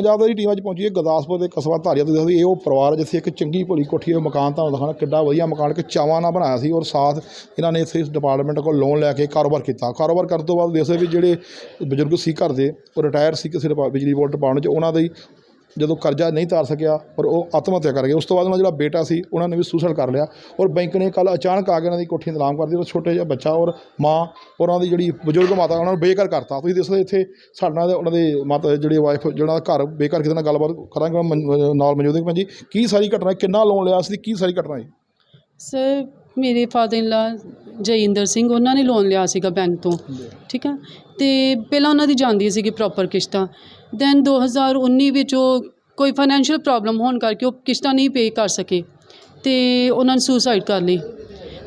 ਪੰਜਾਬ ਦੀ team ਅੱਜ ਪਹੁੰਚੀ ਹੈ, ਗੁਰਦਾਸਪੁਰ ਦੇ ਕਸਬਾ ਧਾਰੀਆ ਤੋਂ ਦੱਸਦੀ, ਇਹ ਉਹ ਪਰਿਵਾਰ ਜਿੱਥੇ ਇੱਕ ਚੰਗੀ ਭਲੀ ਕੋਠੀ ਦਾ ਮਕਾਨ ਤੁਹਾਨੂੰ ਦਿਖਾਣਾ ਕਿੱਡਾ ਵਧੀਆ ਮਕਾਨ ਕਿ ਚਾਵਾਂ ਨਾਲ ਬਣਾਇਆ ਸੀ ਔਰ ਸਾਥ ਇਹਨਾਂ ਨੇ ਇੱਥੇ ਇਸ ਡਿਪਾਰਟਮੈਂਟ ਕੋਲ ਲੋਨ ਲੈ ਕੇ ਕਾਰੋਬਾਰ ਕੀਤਾ। ਕਾਰੋਬਾਰ ਕਰਨ ਤੋਂ ਬਾਅਦ ਦੇਖਦੇ ਵੀ ਜਿਹੜੇ ਬਜ਼ੁਰਗ ਸੀ ਘਰ ਦੇ, ਉਹ ਰਿਟਾਇਰ ਸੀ ਕਿਸੇ ਡਿਪਾ- ਬਿਜਲੀ ਬੋਰਡ ਡਿਪਾਰਟਮੈਂਟ 'ਚ, ਉਹਨਾਂ ਦੇ ਜਦੋਂ ਕਰਜ਼ਾ ਨਹੀਂ ਤਾਰ ਸਕਿਆ ਪਰ ਉਹ ਆਤਮ ਹੱਤਿਆ ਕਰ ਗਿਆ ਉਸ ਤੋਂ ਬਾਅਦ ਉਹਨਾਂ ਦਾ ਜਿਹੜਾ ਬੇਟਾ ਸੀ, ਉਹਨਾਂ ਨੇ ਵੀ ਸੁਸਾਈਡ ਕਰ ਲਿਆ। ਔਰ ਬੈਂਕ ਨੇ ਕੱਲ ਅਚਾਨਕ ਆ ਕੇ ਉਹਨਾਂ ਦੀ ਕੋਠੀ ਨਿਲਾਮ ਕਰ ਦਿੱਤੀ ਔਰ ਛੋਟੇ ਜਿਹਾ ਬੱਚਾ ਔਰ ਮਾਂ ਔਰ ਉਹਨਾਂ ਦੀ ਜਿਹੜੀ ਬਜ਼ੁਰਗ ਮਾਤਾ, ਉਹਨਾਂ ਨੂੰ ਬੇਘਰ ਕਰਤਾ। ਤੁਸੀਂ ਦੇਖੋ ਇੱਥੇ ਸਾਡੇ ਨਾਲ ਉਹਨਾਂ ਦੇ ਮਾਤਾ, ਜਿਹੜੀ ਵਾਈਫ ਜਿਹੜਾ ਘਰ ਬੇਘਰ ਕਿਤੇ ਨਾਲ ਗੱਲਬਾਤ ਕਰਾਂਗੇ ਨਾਲ ਮੌਜੂਦ ਹੈ ਭੈਣ ਜੀ, ਕੀ ਸਾਰੀ ਘਟਨਾ, ਕਿੰਨਾ ਲੋਨ ਲਿਆ ਸੀ ਕੀ ਸਾਰੀ ਘਟਨਾ ਹੈ ਸਰ ਮੇਰੇ ਫਾਦਰ ਇਨ ਲਾ ਜੈਇੰਦਰ ਸਿੰਘ ਉਹਨਾਂ ਨੇ ਲੋਨ ਲਿਆ ਸੀਗਾ ਬੈਂਕ ਤੋਂ ਠੀਕ ਹੈ ਤੇ ਪਹਿਲਾਂ ਉਹਨਾਂ ਦੀ ਜਾਂਦੀ ਸੀਗੀ ਪ੍ਰੋਪਰ ਕਿਸ਼ਤਾਂ। ਦੈਨ 2019 ਵਿੱਚ ਉਹ ਕੋਈ ਫਾਈਨੈਂਸ਼ੀਅਲ ਪ੍ਰੋਬਲਮ ਹੋਣ ਕਰਕੇ ਉਹ ਕਿਸ਼ਤਾਂ ਨਹੀਂ ਪੇ ਕਰ ਸਕੇ ਤੇ ਉਹਨਾਂ ਨੇ ਸੁਸਾਈਡ ਕਰ ਲਈ।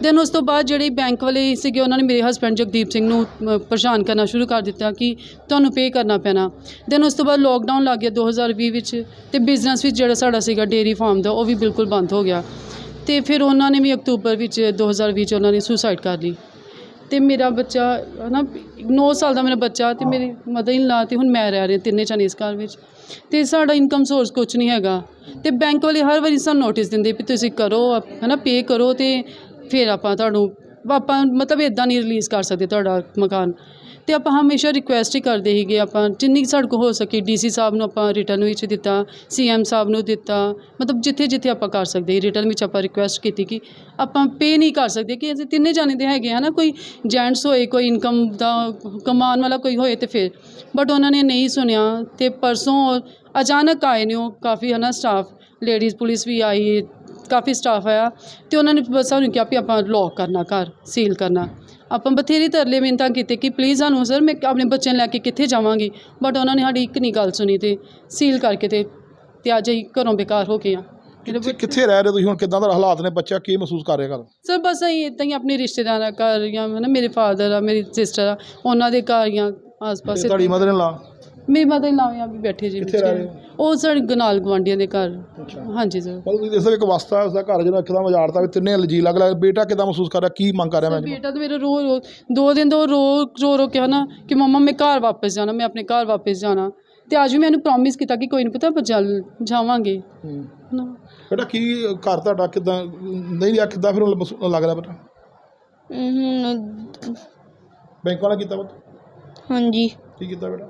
ਦੈਨ ਉਸ ਤੋਂ ਬਾਅਦ ਜਿਹੜੇ ਬੈਂਕ ਵਾਲੇ ਸੀਗੇ ਉਹਨਾਂ ਨੇ ਮੇਰੇ ਹਸਬੰਡ ਜਗਦੀਪ ਸਿੰਘ ਨੂੰ ਪਰੇਸ਼ਾਨ ਕਰਨਾ ਸ਼ੁਰੂ ਕਰ ਦਿੱਤਾ ਕਿ ਤੁਹਾਨੂੰ ਪੇ ਕਰਨਾ ਪੈਣਾ। ਦੈਨ ਉਸ ਤੋਂ ਬਾਅਦ ਲੋਕਡਾਊਨ ਲੱਗ ਗਿਆ 2020 ਵਿੱਚ ਤੇ ਬਿਜ਼ਨਸ ਵਿੱਚ ਜਿਹੜਾ ਸਾਡਾ ਸੀਗਾ ਡੇਅਰੀ ਫਾਰਮ ਦਾ ਉਹ ਵੀ ਬਿਲਕੁਲ ਬੰਦ ਹੋ ਗਿਆ। ਤੇ ਫਿਰ ਉਹਨਾਂ ਨੇ ਵੀ ਅਕਤੂਬਰ ਵਿੱਚ 2020 ਚ ਉਹਨਾਂ ਨੇ ਸੁਸਾਈਡ ਕਰ ਲਈ। ਤੇ ਮੇਰਾ ਬੱਚਾ, ਹਨਾ 9 ਸਾਲ ਦਾ ਮੇਰਾ ਬੱਚਾ ਤੇ ਮੇਰੀ ਮਦਰ ਇਨ ਲਾ ਤੇ ਹੁਣ ਮੈਂ ਰਹਿ ਰਹੀ ਤਿੰਨੇ ਜਾਣੇ ਇਸ ਘਰ ਵਿੱਚ। ਤੇ ਸਾਡਾ ਇਨਕਮ ਸੋਰਸ ਕੁਝ ਨਹੀਂ ਹੈਗਾ। ਤੇ ਬੈਂਕ ਵਾਲੇ ਹਰ ਵਾਰੀ ਸਾਨੂੰ ਨੋਟਿਸ ਦਿੰਦੇ ਵੀ ਤੁਸੀਂ ਕਰੋ, ਆਪ- ਹਨਾ ਪੇ ਕਰੋ ਤੇ ਫਿਰ ਆਪਾਂ ਤੁਹਾਨੂੰ, ਆਪਾਂ ਮਤਲਬ ਇਦਾਂ ਨਹੀਂ ਰਿਲੀਜ਼ ਕਰ ਸਕਦੇ ਤੁਹਾਡਾ ਮਕਾਨ। ਅਤੇ ਆਪਾਂ ਹਮੇਸ਼ਾ ਰਿਕੁਐਸਟ ਹੀ ਕਰਦੇ ਸੀਗੇ ਆਪਾਂ, ਜਿੰਨੀ ਸਾਡੇ ਕੋਲ ਹੋ ਸਕੇ ਡੀਸੀ ਸਾਹਿਬ ਨੂੰ ਆਪਾਂ ਰਿਟਰਨ ਵਿੱਚ ਦਿੱਤਾ ਸੀਐਮ ਸਾਹਿਬ ਨੂੰ ਦਿੱਤਾ, ਮਤਲਬ ਜਿੱਥੇ ਜਿੱਥੇ ਆਪਾਂ ਕਰ ਸਕਦੇ ਰਿਟਰਨ ਵਿੱਚ ਆਪਾਂ ਰਿਕੁਐਸਟ ਕੀਤੀ ਕਿ ਆਪਾਂ ਪੇ ਨਹੀਂ ਕਰ ਸਕਦੇ ਕਿ ਅਸੀਂ ਤਿੰਨੇ ਜਾਣੇ ਦੇ ਹੈਗੇ ਆ ਨਾ, ਕੋਈ ਜੈਂਟਸ ਹੋਏ, ਕੋਈ ਇਨਕਮ ਦਾ ਕਮਾਉਣ ਵਾਲਾ ਕੋਈ ਹੋਏ ਤੇ ਫਿਰ। ਬਟ ਉਹਨਾਂ ਨੇ ਨਹੀਂ ਸੁਣਿਆ ਤੇ ਪਰਸੋਂ ਅਚਾਨਕ ਆਏ ਨੇ ਉਹ, ਕਾਫੀ ਹਨਾ ਸਟਾਫ ਲੇਡੀਜ਼ ਪੁਲਿਸ ਵੀ ਆਈ, ਕਾਫੀ ਸਟਾਫ ਆਇਆ ਤੇ ਉਹਨਾਂ ਨੇ ਬਸ ਸਾਨੂੰ ਕਿਹਾ ਵੀ ਆਪਾਂ ਲੌਕ ਕਰਨਾ ਘਰ ਸੀਲ ਕਰਨਾ। ਆਪਾਂ ਬਥੇਰੀ ਤਰਲੇ ਮਿੰਤਾਂ ਕੀਤੇ ਕਿ ਪਲੀਜ਼ ਸਾਨੂੰ ਸਰ ਮੈਂ ਆਪਣੇ ਬੱਚਿਆਂ ਨੂੰ ਲੈ ਕੇ ਕਿੱਥੇ ਜਾਵਾਂਗੀ? ਬਟ ਉਹਨਾਂ ਨੇ ਸਾਡੀ ਇੱਕ ਨਹੀਂ ਗੱਲ ਸੁਣੀ ਤੇ ਸੀਲ ਕਰਕੇ ਤੇ ਤੇ ਅੱਜ ਅਸੀਂ ਘਰੋਂ ਬੇਕਾਰ ਹੋ ਗਏ ਆ ਕਿੱਥੇ ਕਿੱਥੇ ਰਹਿ ਰਹੇ ਤੁਸੀਂ ਹੁਣ? ਕਿਦਾਂ ਦਾ ਹਾਲਾਤ ਨੇ ਬੱਚਾ ਕੀ ਮਹਿਸੂਸ ਕਰ ਰਿਹਾ ਘਰ? ਸਰ ਬਸ ਅਸੀਂ ਇੱਦਾਂ ਹੀ ਆਪਣੇ ਰਿਸ਼ਤੇਦਾਰਾਂ ਘਰ ਜਾਂ ਨਾ ਮੇਰੇ ਫਾਦਰ ਆ ਮੇਰੀ ਸਿਸਟਰ ਆ ਉਹਨਾਂ ਦੇ ਘਰ ਜਾਂ ਆਸ-ਪਾਸ ਤੁਹਾਡੀ ਮਦਰ ਨੇ ਲਾ ਮੇਰੀ ਮਦਰ ਲਾਵੇਂ ਵੀ ਬੈਠੇ ਜੀ ਕਿੱਥੇ ਰਹਿ ਰਹੇ ਉਹ ਸਾਡੇ ਗਨਾਲ ਗਵਾਂਡੀਆਂ ਦੇ ਘਰ। ਹਾਂਜੀ ਸਰ। ਮਤਲਬ ਤੁਸੀਂ ਦੇਖੋ ਇੱਕ ਵਸਤਾ ਹੈ ਉਸਦਾ ਘਰ ਜਿਹੜਾ ਇੱਕਦਮ ਉਜਾੜਤਾ ਵੀ ਤਿੰਨੇ ਜੀ ਲੱਗ ਲੱਗ ਬੇਟਾ ਕਿਦਾਂ ਮਹਿਸੂਸ ਕਰ ਰਿਹਾ ਕੀ ਮੰਗ ਕਰ ਰਿਹਾ ਮੈਂ ਬੇਟਾ ਤਾਂ ਮੇਰਾ ਰੋ ਰੋ ਦੋ ਦਿਨ ਤੋਂ ਰੋ ਰੋ ਰੋ ਕੇ ਹਨਾ ਕਿ ਮੰਮਾ ਮੈਂ ਘਰ ਵਾਪਸ ਜਾਣਾ ਮੈਂ ਆਪਣੇ ਘਰ ਵਾਪਸ ਜਾਣਾ। ਤੇ ਅੱਜ ਵੀ ਮੈਨੂੰ ਪ੍ਰੋਮਿਸ ਕੀਤਾ ਕਿ ਕੋਈ ਨਹੀਂ ਪਤਾ ਆਪਾਂ ਜਲ ਜਾਵਾਂਗੇ। ਹਨਾ ਬੇਟਾ ਕੀ ਘਰ ਤੁਹਾਡਾ ਕਿਦਾਂ ਨਹੀਂ ਰਿਹਾ ਕਿਦਾਂ ਫਿਰ ਹੁਣ ਲੱਗ ਰਿਹਾ ਬੇਟਾ? ਹੁਣ ਬੈਂਕ ਵਾਲਾ ਕੀਤਾ ਬਤ ਹਾਂਜੀ। ਕੀ ਕੀਤਾ ਬੇਟਾ?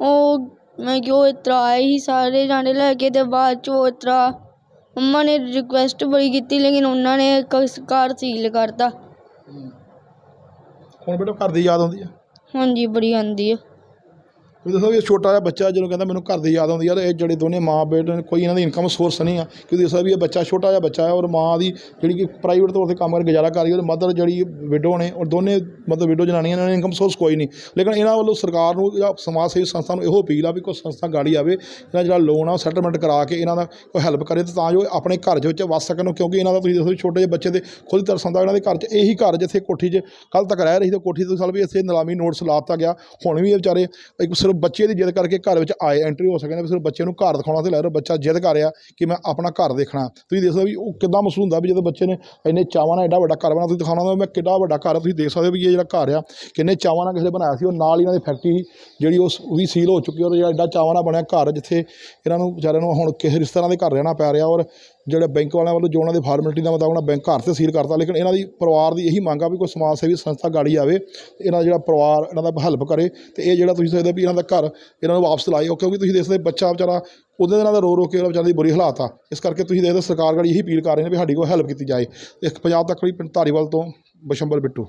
ਉਹ ਮੈਂ ਕਿਉਂ ਇਤਰਾ ਆਏ ਸੀ ਸਾਰੇ ਜਾਣੇ ਲੈ ਕੇ ਤੇ ਬਾਅਦ ਚ ਉਹ ਇਤਰਾ ਮੰਮਾ ਨੇ ਰਿਕੁਐਸਟ ਬੜੀ ਕੀਤੀ ਲੇਕਿਨ ਉਹਨਾਂ ਨੇ ਘਰ ਸੀਲ ਕਰਤਾ। ਹੁਣ ਬੇਟਾ ਘਰ ਦੀ ਯਾਦ ਆਉਂਦੀ ਹੈ ਹਾਂਜੀ ਬੜੀ ਆਂਦੀ ਆ। ਤੁਸੀਂ ਦੱਸੋ ਵੀ ਇਹ ਛੋਟਾ ਜਿਹਾ ਬੱਚਾ ਜਦੋਂ ਕਹਿੰਦਾ ਮੈਨੂੰ ਘਰ ਦੀ ਯਾਦ ਆਉਂਦੀ, ਯਾਰ ਇਹ ਜਿਹੜੇ ਦੋਨੇ ਮਾਂ ਬੇਟੇ ਨੇ, ਕੋਈ ਇਹਨਾਂ ਦੀ ਇਨਕਮ ਸੋਰਸ ਨਹੀਂ ਆ। ਕਿਉਂਕਿ ਦੱਸੋ ਵੀ ਇਹ ਬੱਚਾ ਛੋਟਾ ਜਿਹਾ ਬੱਚਾ ਹੈ ਔਰ ਮਾਂ ਦੀ ਜਿਹੜੀ ਕਿ ਪ੍ਰਾਈਵੇਟ ਤੌਰ ਤੇ ਕੰਮ ਕਰਕੇ ਗੁਜ਼ਾਰਾ ਕਰ ਰਹੀ ਔਰ ਮਦਰ ਜਿਹੜੀ ਵਿਡੋ ਨੇ ਔਰ ਦੋਨੇ ਮਤਲਬ ਵਿਡੋ ਜਨਾਨੀਆਂ ਇਹਨਾਂ ਨੇ ਇਨਕਮ ਸੋਰਸ ਕੋਈ ਨਹੀਂ। ਲੇਕਿਨ ਇਹਨਾਂ ਵੱਲੋਂ ਸਰਕਾਰ ਨੂੰ ਜਾਂ ਸਮਾਜ ਸੇਵੀ ਸੰਸਥਾ ਨੂੰ ਇਹੋ ਅਪੀਲ ਆ ਵੀ ਕੋਈ ਸੰਸਥਾ ਗਾੜੀ ਆਵੇ, ਇਹਨਾਂ ਜਿਹੜਾ ਲੋਨ ਆ ਸੈਟਲਮੈਂਟ ਕਰਾ ਕੇ ਇਹਨਾਂ ਦਾ ਕੋਈ ਹੈਲਪ ਕਰੇ ਤੇ ਤਾਂ ਜੋ ਆਪਣੇ ਘਰ ਦੇ ਵਿੱਚ ਵਸ ਸਕਣ, ਕਿਉਂਕਿ ਇਹਨਾਂ ਦਾ ਤੁਸੀਂ ਦੱਸੋ ਵੀ ਛੋਟੇ ਜਿਹੇ ਬੱਚੇ ਦੇ ਖੁਦ ਤਰਸ ਆਉਂਦਾ ਇਹਨਾਂ ਦੇ ਘਰ 'ਚ। ਇਹੀ ਘਰ ਜਿੱਥੇ ਕੋਠੀ 'ਚ ਕੱਲ ਤੱਕ ਰਹਿ ਰਹੀ ਤੇ ਕੋਠੀ ਤੋਂ ਸਾਲ ਵੀ ਇੱਥੇ ਨਿਲਾਮੀ ਨੋਟਿਸ ਲਾ ਦਿੱਤਾ ਗਿਆ। ਹੁਣ ਵੀ ਇਹ ਵਿਚਾਰੇ ਇੱਕ ਸਿਰਫ ਬੱਚੇ ਦੀ ਜਿੱਦ ਕਰਕੇ ਘਰ ਵਿੱਚ ਆਏ ਐਂਟਰੀ ਹੋ ਸਕਦੇ ਨੇ ਵੀ ਸਿਰਫ ਬੱਚੇ ਨੂੰ ਘਰ ਦਿਖਾਉਣਾ ਤੇ ਲੈ ਰਿਹਾ ਬੱਚਾ ਜਿੱਦ ਕਰ ਰਿਹਾ ਕਿ ਮੈਂ ਆਪਣਾ ਘਰ ਦੇਖਣਾ। ਤੁਸੀਂ ਦੇਖ ਸਕਦੇ ਹੋ ਵੀ ਉਹ ਕਿੱਦਾਂ ਮਹਿਸੂਸ ਹੁੰਦਾ ਵੀ ਜਦੋਂ ਬੱਚੇ ਨੇ ਇੰਨੇ ਚਾਵਾਂ ਨਾਲ ਐਡਾ ਵੱਡਾ ਘਰ ਬਣਾ ਤੁਸੀਂ ਦਿਖਾਉਣਾ ਹੁੰਦਾ ਮੈਂ ਕਿੱਡਾ ਵੱਡਾ ਘਰ ਆ, ਤੁਸੀਂ ਦੇਖ ਸਕਦੇ ਹੋ ਵੀ ਇਹ ਜਿਹੜਾ ਘਰ ਆ, ਕਿੰਨੇ ਚਾਵਾਂ ਨਾਲ ਕਿਸੇ ਨੇ ਬਣਾਇਆ ਸੀ, ਉਹ ਨਾਲ ਹੀ ਇਹਨਾਂ ਦੀ ਫੈਕਟਰੀ ਜਿਹੜੀ ਉਸ ਉਹ ਵੀ ਸੀਲ ਹੋ ਚੁੱਕੀ ਔਰ ਜਿਹੜਾ ਐਡਾ ਚਾਵਾਂ ਨਾਲ ਬਣਿਆ ਘਰ, ਜਿੱਥੇ ਇਹਨਾਂ ਨੂੰ ਵਿਚਾਰਿਆਂ ਨੂੰ ਹੁਣ ਕਿਸੇ ਰਿਸ਼ਤੇਦਾਰਾਂ ਦੇ ਘਰ ਰਹਿਣਾ ਪੈ ਰਿਹਾ ਔਰ ਜਿਹੜੇ ਬੈਂਕ ਵਾਲਿਆਂ ਵੱਲੋਂ ਜੋ ਉਹਨਾਂ ਦੀ ਫਾਰਮੈਲਿਟੀ ਦਾ ਮੁਤਾਬਕ ਉਹਨਾਂ ਬੈਂਕ ਘਰ ਤੇ ਸੀਲ ਕਰਤਾ, ਲੇਕਿਨ ਇਹਨਾਂ ਦੀ ਪਰਿਵਾਰ ਦੀ ਇਹੀ ਮੰਗ ਆ ਵੀ ਕੋਈ ਸਮਾਜ ਸੇਵੀ ਸੰਸਥਾ ਗਾੜੀ ਆਵੇ ਇਹਨਾਂ ਦਾ ਜਿਹੜਾ ਪਰਿਵਾਰ, ਇਹਨਾਂ ਦਾ ਹੈਲਪ ਕਰੇ, ਤੇ ਇਹ ਜਿਹੜਾ ਤੁਸੀਂ ਸਕਦੇ ਵੀ ਇਹਨਾਂ ਦਾ ਘਰ, ਇਹਨਾਂ ਨੂੰ ਵਾਪਸ ਲਾਏ ਉਹ, ਕਿਉਂਕਿ ਤੁਸੀਂ ਦੇਖਦੇ ਬੱਚਾ ਵਿਚਾਰਾ ਉਹਦੇ ਨਾਲ ਰੋ ਰੋ ਕੇ ਉਹਦਾ ਵਿਚਾਰੇ ਦੀ ਬੁਰੀ ਹਾਲਾਤ ਆ। ਇਸ ਕਰਕੇ ਤੁਸੀਂ ਦੇਖਦੇ ਸਰਕਾਰ ਗਾੜੀ ਇਹੀ ਅਪੀਲ ਕਰ ਰਹੇ ਨੇ ਵੀ ਸਾਡੀ ਕੋਈ ਹੈਲਪ ਕੀਤੀ ਜਾਏ। ਇੱਕ ਪੰਜਾਬ ਤੱਕ ਲਈ ਪਿੰਡ ਧਾਰੀਵਾਲ ਤੋਂ ਬਸ਼ੰਬਰ ਬਿੱਟੂ।